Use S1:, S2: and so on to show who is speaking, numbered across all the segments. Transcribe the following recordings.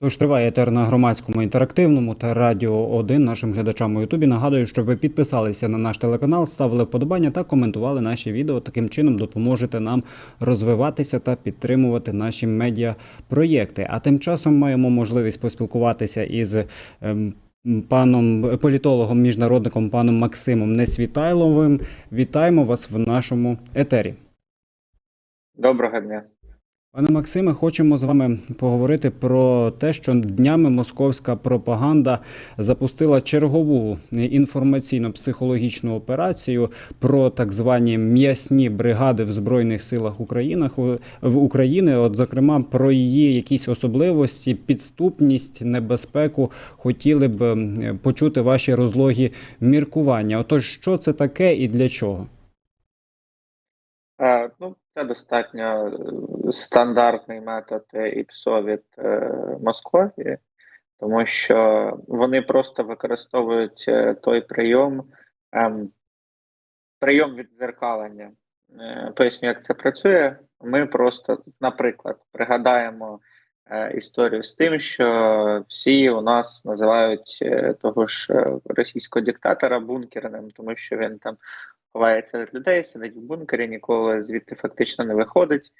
S1: Тож триває етер на громадському інтерактивному та радіо 1 нашим глядачам у Ютубі. Нагадую, щоб ви підписалися на наш телеканал, ставили вподобання та коментували наші відео. Таким чином допоможете нам розвиватися та підтримувати наші медіапроєкти. А тим часом маємо можливість поспілкуватися із ем, паном політологом, міжнародником паном Максимом Несвітайловим. Вітаємо вас в нашому етері.
S2: Доброго дня.
S1: Пане Максиме, хочемо з вами поговорити про те, що днями московська пропаганда запустила чергову інформаційно-психологічну операцію про так звані м'ясні бригади в збройних силах України в України. От зокрема про її якісь особливості, підступність, небезпеку. Хотіли б почути ваші розлогі міркування. Отож, що це таке і для чого?
S2: Це достатньо е, стандартний метод ІПСО від е, Московії, тому що вони просто використовують е, той прийом, ем, прийом віддзеркалення. Поясню, як це працює. Ми просто, наприклад, пригадаємо історію з тим, що всі у нас називають того ж російського диктатора бункерним, тому що він там ховається від людей, сидить в бункері, ніколи звідти фактично не виходить.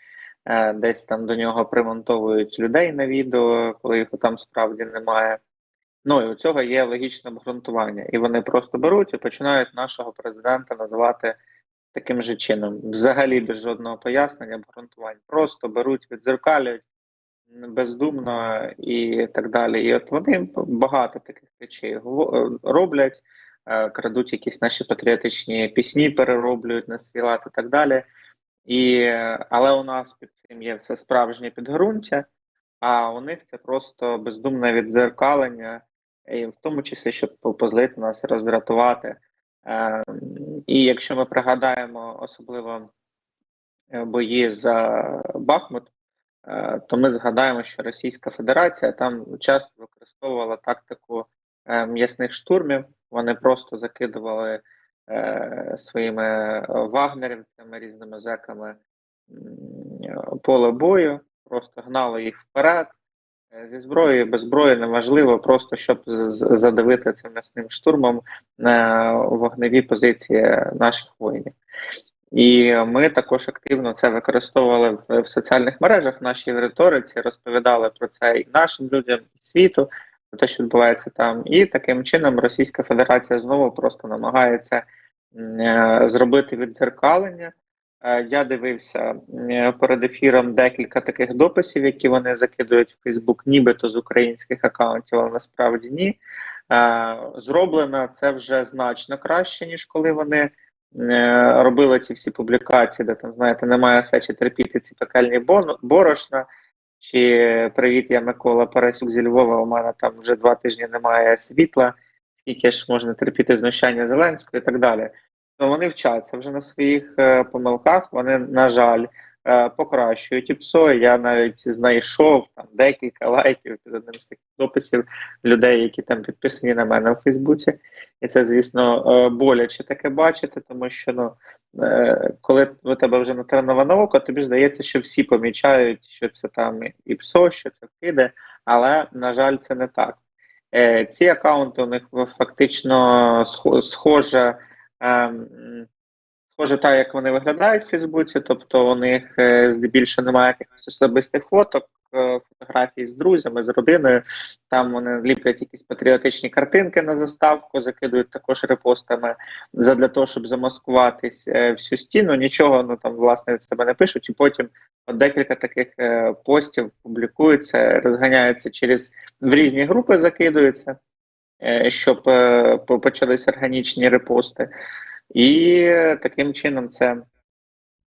S2: Е, Десь там до нього примонтовують людей на відео, коли їх там справді немає. Ну і у цього є логічне обґрунтування. І вони просто беруть і починають нашого президента називати таким же чином, взагалі без жодного пояснення, обґрунтування. Просто беруть, відзеркалюють бездумно і так далі. І от вони багато таких речей роблять крадуть якісь наші патріотичні пісні, перероблюють на свій лад і так далі. І, е, але у нас під цим є все справжнє підґрунтя, а у них це просто бездумне віддзеркалення, і в тому числі, щоб позлити нас, роздратувати. Е, І якщо ми пригадаємо особливо е, бої за Бахмут, е, то ми згадаємо, що Російська Федерація там часто використовувала тактику е, м'ясних штурмів. Вони просто закидували е, своїми е, вагнерівцями, різними зеками поле бою, просто гнали їх вперед. Е, Зі зброєю, без зброї неважливо, просто щоб з- з- задавити цим м'ясним штурмом на вогневі позиції наших воїнів. І ми також активно це використовували в, соціальних мережах, нашій риториці, розповідали про це і нашим людям, і світу, те, що відбувається там. І таким чином Російська Федерація знову просто намагається е, зробити віддзеркалення. Е, Я дивився перед ефіром декілька таких дописів, які вони закидують в Фейсбук, нібито з українських акаунтів, але насправді ні. Е, Зроблено це вже значно краще, ніж коли вони е, робили ті всі публікації, де там, знаєте, немає сечі терпіти ці пекельні борошна. Чи привіт, я Микола Парасюк зі Львова. У мене там вже два тижні немає світла. Скільки ж можна терпіти знущання Зеленського і так далі. Ну вони вчаться вже на своїх е, помилках. Вони, на жаль, е, покращують ІПСО. Я навіть знайшов там декілька лайків під одним з таких дописів людей, які там підписані на мене у Фейсбуці. І це, звісно, е, боляче таке бачити, тому що ну, е, коли у тебе вже натреноване око, тобі здається, що всі помічають, що це там і ПСО, що це вкиде, але, на жаль, це не так. Е, Ці аккаунти у них фактично схо- схоже, ем, схоже так, як вони виглядають в Фейсбуці, тобто у них е, здебільшого немає якихось особистих фоток, е, фотографій з друзями, з родиною. Там вони ліплять якісь патріотичні картинки на заставку, закидують також репостами задля того, щоб замаскуватись е, всю стіну. Нічого ну там власне від себе не пишуть, і потім от декілька таких постів публікуються, розганяються через в різні групи, закидуються, щоб е, по- органічні репости. І таким чином це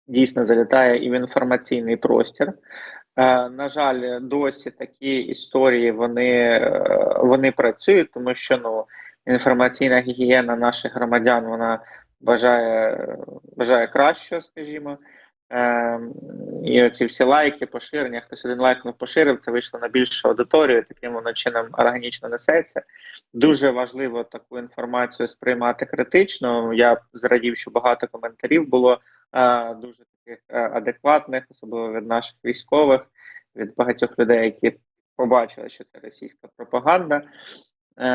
S2: дійсно залітає і в інформаційний простір. Е, на жаль, досі такі історії вони, е, вони працюють, тому що ну, інформаційна гігієна наших громадян вона бажає, бажає кращого, скажімо. Е, і оці всі лайки, поширення, хтось один лайкнув, поширив, це вийшло на більшу аудиторію, таким воно чином органічно несеться. Дуже важливо таку інформацію сприймати критично. Я зрадів, що багато коментарів було е, дуже таких е, адекватних, особливо від наших військових, від багатьох людей, які побачили, що це російська пропаганда. Е,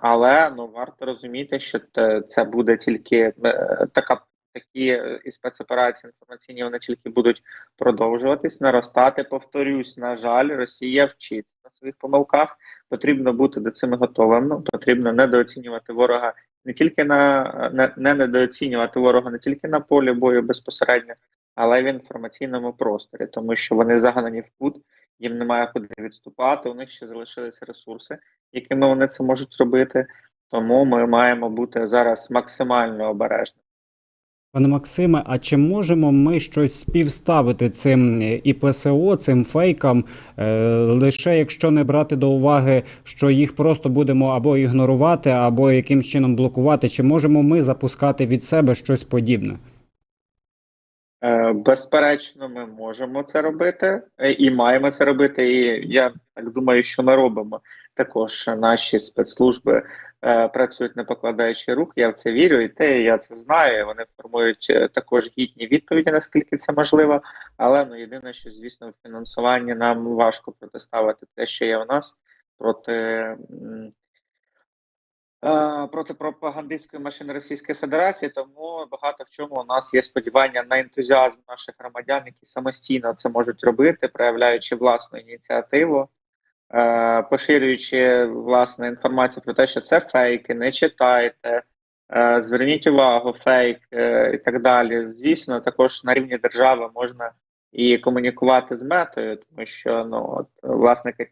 S2: але ну варто розуміти, що це буде тільки е, така такі е, і спецоперації інформаційні вони тільки будуть продовжуватись, наростати. Повторюсь, на жаль, Росія вчиться на своїх помилках. Потрібно бути до цим готовим. Ну, потрібно недооцінювати ворога не тільки на не, не недооцінювати ворога не тільки на полі бою безпосередньо, але й в інформаційному просторі, тому що вони загнані в кут, їм немає куди відступати. У них ще залишилися ресурси, якими вони це можуть робити. Тому ми маємо бути зараз максимально обережними.
S1: Пане Максиме, а чи можемо ми щось співставити цим е, і ПСО, цим фейкам, е, лише якщо не брати до уваги, що їх просто будемо або ігнорувати, або якимсь чином блокувати? Чи можемо ми запускати від себе щось подібне?
S2: Е, Безперечно, ми можемо це робити і маємо це робити. І я так думаю, що ми робимо. Також наші спецслужби працюють не покладаючи рук. Я в це вірю, і те я це знаю. Вони формують е, також гідні відповіді, наскільки це можливо. Але ну єдине, що звісно, в фінансуванні нам важко протиставити те, що є у нас проти. е, проти пропагандистської машини Російської Федерації, тому багато в чому у нас є сподівання на ентузіазм наших громадян, які самостійно це можуть робити, проявляючи власну ініціативу, е, поширюючи власне інформацію про те, що це фейки, не читайте. е, Зверніть увагу, фейк е, і так далі. Звісно, також на рівні держави можна і комунікувати з метою, тому що ну от власники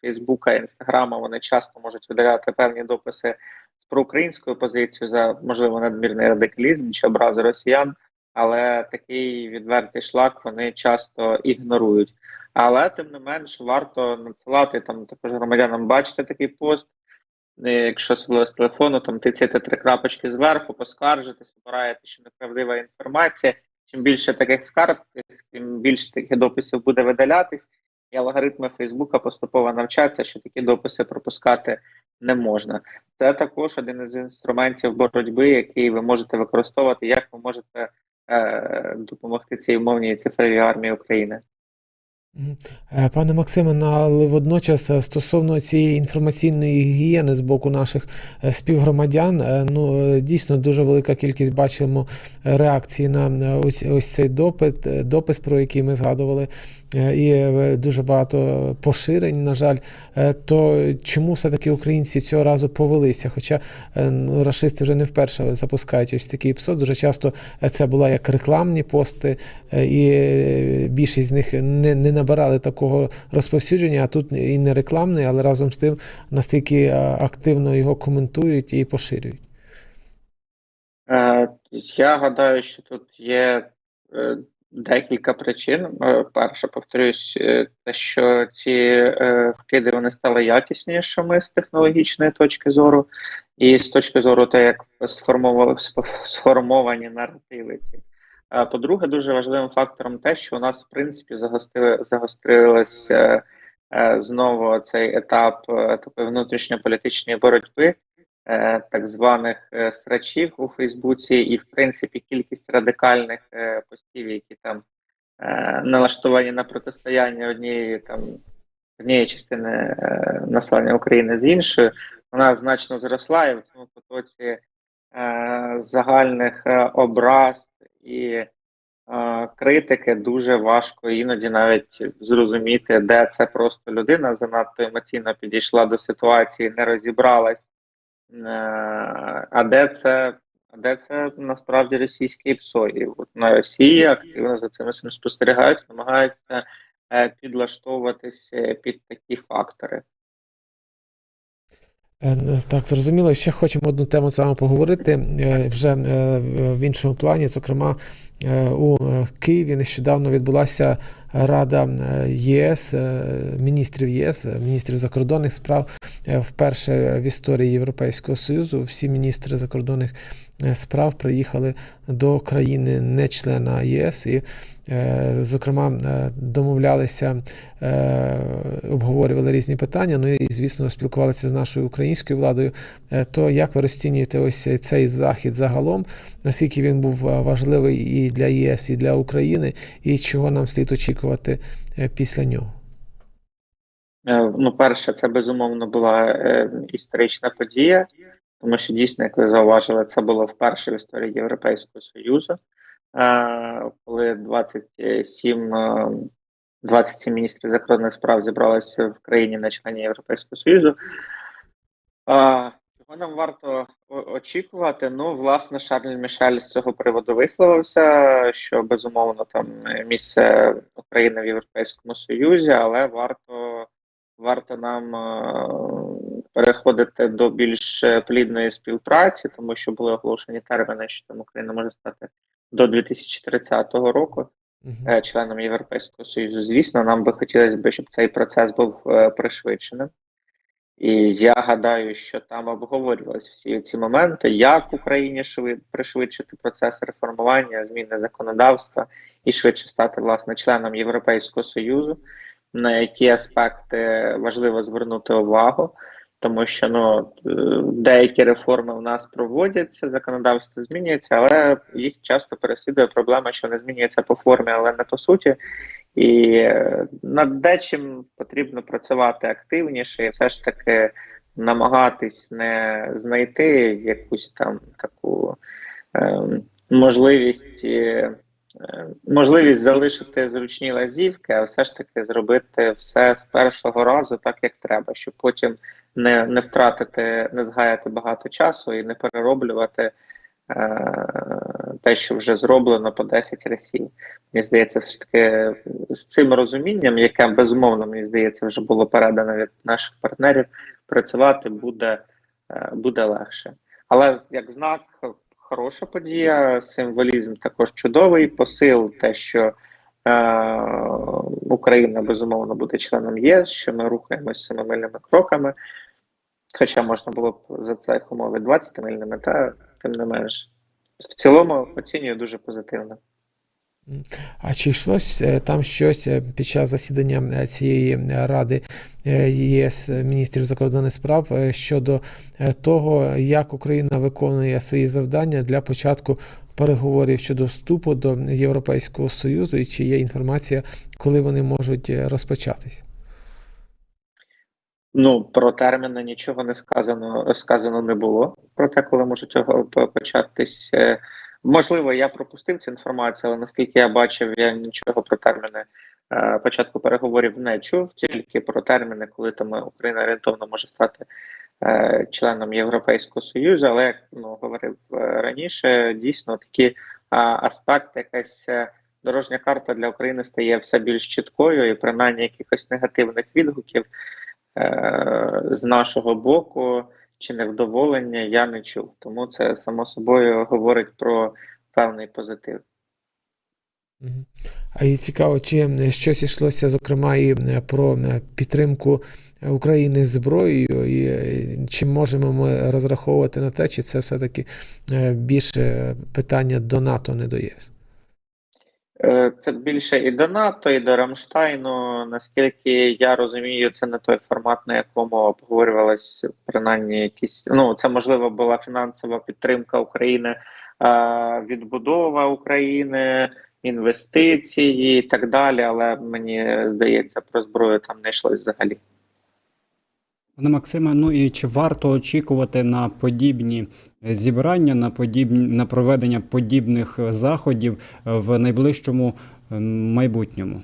S2: Фейсбука, Інстаграма вони часто можуть видаляти певні дописи з проукраїнською позицією за можливо надмірний радикалізм чи образи росіян, але такий відвертий шлак вони часто ігнорують. Але тим не менш варто надсилати там також громадянам бачити такий пост. е, Якщо особливо з телефону, там тицяєте три крапочки зверху, поскаржитесь, обираєте, що неправдива інформація. Чим більше таких скарг, тим більше таких дописів буде видалятись, і алгоритми Фейсбука поступово навчаться, що такі дописи пропускати не можна. Це також один із інструментів боротьби, який ви можете використовувати, як ви можете е, допомогти цій умовній цифровій армії України.
S3: Е, Пане Максиме, але водночас е, стосовно цієї інформаційної гігієни з боку наших е, співгромадян, ну дійсно дуже велика кількість бачимо реакції на ось, ось цей допит, допис, про який ми згадували, і дуже багато поширень, на жаль. То чому все-таки українці цього разу повелися? Хоча ну, рашисти вже не вперше запускають ось такий епізод. Дуже часто це була як рекламні пости, і більшість з них не, не набирали такого розповсюдження, а тут і не рекламний, але разом з тим настільки е, активно його коментують і поширюють.
S2: Е, я гадаю, що тут є е, декілька причин. Перше, повторюсь, те, що ці вкиди вони стали якіснішими з технологічної точки зору, і з точки зору те, як сформовані наративи ці. По-друге, дуже важливим фактором те, що у нас в принципі загостили, загострилися е, знову цей етап е, такої внутрішньополітичної боротьби е, так званих срачів у Фейсбуці, і в принципі кількість радикальних постів, які там налаштовані на протистояння однієї там однієї частини населення України з іншою, вона значно зросла, і в цьому потоці загальних образ і е, критики дуже важко іноді навіть зрозуміти, де це просто людина занадто емоційно підійшла до ситуації, не розібралась. Е, А де це, а де це насправді російське ПСО? І от на Росії активно за цим спостерігають, намагаються е, підлаштовуватись е, під такі фактори.
S3: Е, Так, зрозуміло. Ще хочемо одну тему з вами поговорити е, вже е, в іншому плані. Зокрема, у Києві нещодавно відбулася Рада ЄС, міністрів ЄС, міністрів закордонних справ. Вперше в історії Європейського Союзу всі міністри закордонних справ приїхали до країни не члена ЄС і, е, зокрема, е, домовлялися, е, обговорювали різні питання. Ну і, звісно, спілкувалися з нашою українською владою. Е, То як ви розцінюєте ось цей захід загалом? Наскільки він був е, важливий і для ЄС, і для України, і чого нам слід очікувати е, після нього?
S2: Е, Ну, перше, це безумовно була е, історична подія, тому що дійсно, як ви зауважили, це було вперше в історії Європейського Союзу, е, коли 27, е, 27 міністрів закордонних справ зібралися в країні на члені Європейського Союзу. Чого нам варто очікувати? Ну, власне, Шарль Мішель з цього приводу висловився, що безумовно там е, місце України в Європейському Союзі, але варто, варто нам е, переходити до більш е, плідної співпраці, тому що були оголошені терміни, що там Україна може стати до 2030 року е, членом Європейського Союзу. Звісно, нам би хотілося б, щоб цей процес був е, пришвидшеним. І я гадаю, що там обговорювалися всі ці моменти, як Україні швид пришвидшити процес реформування, зміни законодавства і швидше стати власне членом Європейського Союзу, на які аспекти важливо звернути увагу, тому що ну е, деякі реформи у нас проводяться, законодавство змінюється, але їх часто переслідує проблема, що не змінюється по формі, але не по суті. І е, над дечим потрібно працювати активніше, і все ж таки намагатись не знайти якусь там таку е, можливість, е, можливість залишити зручні лазівки, а все ж таки зробити все з першого разу так, як треба, щоб потім не, не втратити, не згаяти багато часу і не перероблювати е, те, що вже зроблено по 10 разів. Мені здається, все ж таки з цим розумінням, яке безумовно мені здається, вже було передано від наших партнерів, працювати буде, е, буде легше. Але як знак, хороша подія, символізм також чудовий, посил, те, що Україна безумовно буде членом ЄС, що ми рухаємося семимильними кроками. Хоча можна було б за цих умови 20 мильними, та тим не менш. В цілому оцінюю дуже позитивно.
S3: А чи йшлось е, там щось е, під час засідання е, цієї е, ради е, ЄС е, міністрів закордонних справ е, щодо е, того, як Україна виконує свої завдання для початку переговорів щодо вступу до Європейського Союзу, і чи є інформація, коли вони можуть е, розпочатись?
S2: Ну, про терміни нічого не сказано, сказано не було. Про те, коли можуть початись. е, Можливо, я пропустив цю інформацію, але наскільки я бачив, я нічого про терміни е, початку переговорів не чув, тільки про терміни, коли там Україна орієнтовно може стати е, членом Європейського Союзу. Але як ну, говорив е, раніше, дійсно такі а, аспекти, якась е, дорожня карта для України стає все більш чіткою, і принаймні якихось негативних відгуків з нашого боку чи невдоволення я не чув. Тому це само собою говорить про певний позитив.
S3: А і цікаво, чи щось йшлося, зокрема, і про підтримку України зброєю, і е, чи можемо ми розраховувати на те, чи це все-таки е, більше питання до НАТО, не до ЄС?
S2: Е, Це більше і до НАТО, і до Рамштайну. Наскільки я розумію, це не той формат, на якому обговорювалось принаймні якісь. Ну, це можливо була фінансова підтримка України, відбудова України, інвестиції і так далі. Але мені здається, про зброю там не йшлось взагалі.
S1: Пане Максиме, ну і чи варто очікувати на подібні зібрання, на подібні на проведення подібних е, заходів е, в найближчому е, майбутньому?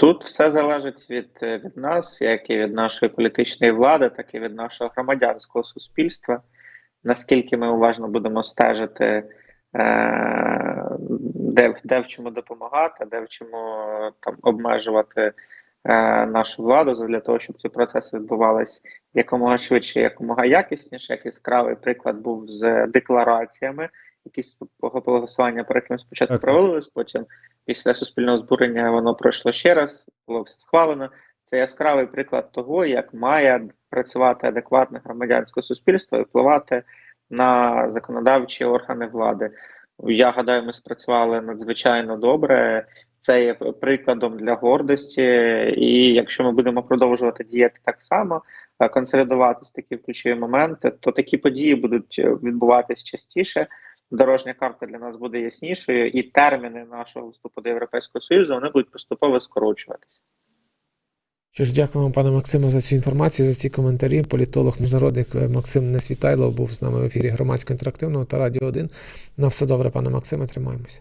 S2: Тут все залежить від, е, від нас, як і від нашої політичної влади, так і від нашого громадянського суспільства. Наскільки ми уважно будемо стежити, е, де, де в чому допомагати, де в чому там обмежувати е, нашу владу для того, щоб ці процеси відбувалися якомога швидше, якомога якісніше. Як яскравий приклад був з деклараціями, які з голосування про яким спочатку
S1: Так.
S2: проводились, потім після суспільного збурення воно пройшло ще раз, було все схвалено. Це яскравий приклад того, як має працювати адекватне громадянське суспільство і впливати на законодавчі органи влади. Я гадаю, ми спрацювали надзвичайно добре. Це є прикладом для гордості, і якщо ми будемо продовжувати діяти так само, е, консолідуватись такі ключові моменти, то такі події будуть е, відбуватись частіше. Дорожня карта для нас буде яснішою, і терміни нашого вступу до Європейського Союзу вони будуть поступово скорочуватися.
S3: Що ж, дякую вам, пане Максиме, за цю інформацію, за ці коментарі. Політолог, міжнародник е, Максим Несвітайло був з нами в ефірі громадського інтерактивного та Радіо 1. На все добре, пане Максиме, тримаємося.